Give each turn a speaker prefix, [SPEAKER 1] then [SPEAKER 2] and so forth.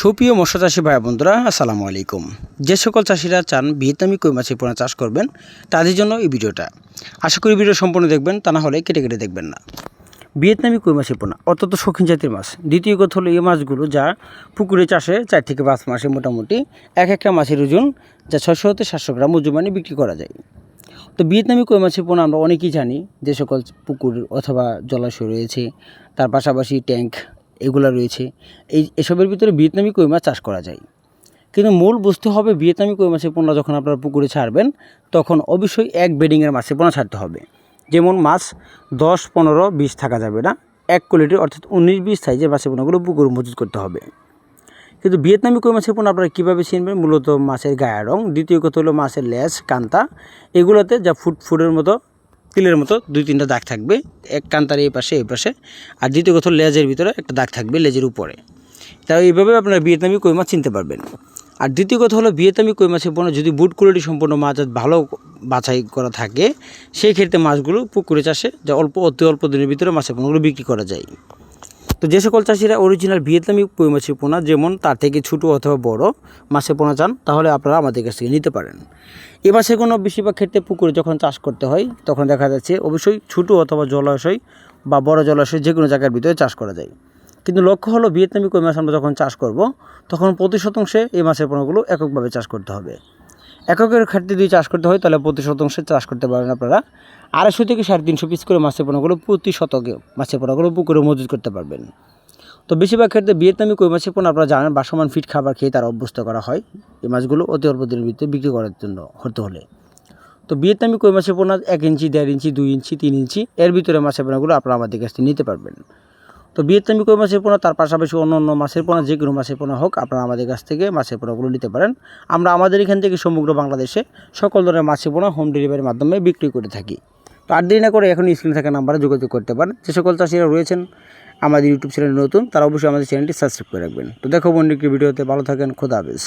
[SPEAKER 1] সুপ্রিয় মৎস্য চাষি ভাই বন্ধুরা আসসালামু আলাইকুম। যে সকল চাষিরা চান ভিয়েতনামি কই মাছের পোনা চাষ করবেন, তাদের জন্য এই ভিডিওটা। আশা করি ভিডিও সম্পূর্ণ দেখবেন, তা না হলে কেটে কেটে দেখবেন না। ভিয়েতনামি কই মাছের পোনা? অত্যন্ত শৌখিন জাতির মাছ। দ্বিতীয় কথা হলো এই মাছগুলো যা পুকুরে চাষে চার থেকে পাঁচ মাসে মোটামুটি এক একটা মাছের ওজন যা ছশো হতে সাতশো গ্রাম ওজন মানে বিক্রি করা যায়। তো ভিয়েতনামি কই মাছের পোনা আমরা অনেকেই জানি, যে সকল পুকুর অথবা জলাশয় রয়েছে, তার পাশাপাশি ট্যাঙ্ক এগুলো রয়েছে। এই এসবের ভিতরে ভিয়েতনামি কই মাছ চাষ করা যায়? কিন্তু মূল বুঝতে হবে ভিয়েতনামি কই মাছের পোনা যখন আপনারা পুকুরে ছাড়বেন, তখন অবশ্যই এক বেডিংয়ের মাছের পোনা ছাড়তে হবে। যেমন মাছ দশ, পনেরো, বিশ থাকা যাবে না। এক কোয়ালিটির অর্থাৎ উনিশ, বিশ সাইজের মাছের পোনাগুলো পুকুর মজুত করতে হবে। কিন্তু ভিয়েতনামি কই মাছের পোনা আপনারা কীভাবে চিনবেন মূলত মাছের গায়ের রং। দ্বিতীয় কথা হলো মাছের লেজ, কান্তা, এগুলোতে যা ফুট ফুটের মতো তিলের মতো দুই তিনটা দাগ থাকবে, এক কান্তার এই পাশে এই পাশে। আর দ্বিতীয় কথা লেজের ভিতরে একটা দাগ থাকবে লেজের উপরে। তাই এইভাবে আপনারা বিয়েতামি কই মাছ চিনতে পারবেন। আর দ্বিতীয় কথা হলো বিয়েতামি কই মাছের পণ্য যদি বুট কোয়ালিটি সম্পন্ন মাছ ভালো বাছাই করা থাকে, সেই ক্ষেত্রে মাছগুলো পুকুরে চাষে যা অল্প, অতি অল্প দিনের ভিতরে মাছের পণ্যগুলো বিক্রি করা যায়। তো যে সকল চাষিরা অরিজিনাল ভিয়েতনামি কই মাছের পোনা যেমন তার থেকে ছোটো অথবা বড়, মাছের পোনা চান, তাহলে আপনারা আমাদের কাছ থেকে নিতে পারেন। এ মাসে কোনো বেশিরভাগ ক্ষেত্রে পুকুরে যখন চাষ করতে হয়, তখন দেখা যাচ্ছে অবশ্যই ছোটো অথবা জলাশয় বা বড় জলাশয় যে কোনো জায়গার ভিতরে চাষ করা যায়। কিন্তু লক্ষ্য হলো ভিয়েতনামি কই মাছ আমরা যখন চাষ করব, তখন প্রতি শতাংশে এই মাছের পোনাগুলো এককভাবে চাষ করতে হবে। এককের ক্ষেত্রে যদি চাষ করতে হয়, তাহলে প্রতি শতাংশে চাষ করতে পারেন আপনারা। আড়াইশো থেকে সাড়ে তিনশো পিস করে মাছের পোনাগুলো প্রতি শতকে মাছের পোনাগুলো পুকুরে মজুত করতে পারবেন। তো বেশিরভাগ ক্ষেত্রে ভিয়েতনামি কই মাছের পোনা আপনারা জানেন, বাসমান ফিট খাবার খেয়ে তারা অভ্যস্ত করা হয় এই মাছগুলো অতি অল্প দিনের ভিতরে বিক্রি করার জন্য হতে হলে। তো ভিয়েতনামি কই মাছের পোনা এক ইঞ্চি, দেড় ইঞ্চি, দুই ইঞ্চি, তিন ইঞ্চি, এর ভিতরে মাছের পোনাগুলো আপনারা আমাদের কাছ থেকে নিতে পারবেন। তো কই মাছের পোনা তার পাশাপাশি অন্য অন্য মাছের পোনা যে কোনো মাছের পোনা হোক, আপনারা আমাদের কাছ থেকে মাছের পোনাগুলো নিতে পারেন। আমরা আমাদের এখান থেকে সমগ্র বাংলাদেশে সকল ধরনের মাছের পোনা হোম ডেলিভারির মাধ্যমে বিক্রি করে থাকি। তো আর দেরি না করে এখন স্ক্রিনে থাকা নাম্বারে যোগাযোগ করতে পারেন। যে সকল চাষিরা রয়েছেন, আমাদের ইউটিউব চ্যানেল নতুন, তারা অবশ্যই আমাদের চ্যানেলটি সাবস্ক্রাইব করে রাখবেন। তো দেখো বন্ধু একটি ভিডিওতে ভালো থাকেন, খোদা হাফেজ।